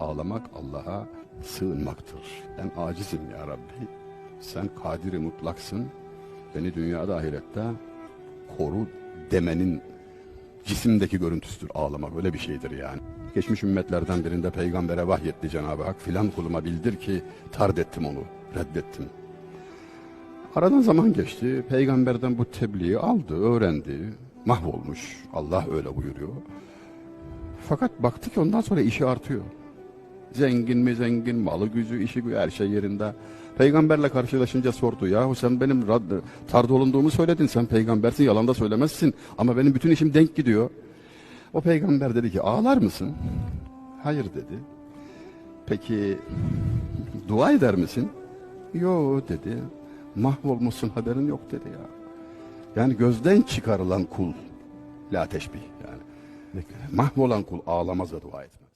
Ağlamak Allah'a sığınmaktır. Ben acizim ya Rabbi. Sen kadiri mutlaksın. Beni dünyada ahirette koru demenin cisimdeki görüntüsüdür ağlamak. Öyle bir şeydir yani. Geçmiş ümmetlerden birinde peygambere vahyetti Cenab-ı Hak. Filan kuluma bildir ki tard ettim onu, reddettim. Aradan zaman geçti. Peygamberden bu tebliği aldı, öğrendi. Mahvolmuş. Allah öyle buyuruyor. Fakat baktı ki ondan sonra işi artıyor. Zengin mi zengin, malı gücü, işi gücü her şey yerinde. Peygamberle karşılaşınca sordu. Yahu sen benim rad- tard olunduğumu söyledin. Sen peygambersin, yalan da söylemezsin. Ama benim bütün işim denk gidiyor. O peygamber dedi ki ağlar mısın? Hayır dedi. Peki dua eder misin? Yo dedi. Mahvolmuşsun haberin yok dedi ya. Yani gözden çıkarılan kul la teşbih yani. Mahvolan kul ağlamaz da dua etmez.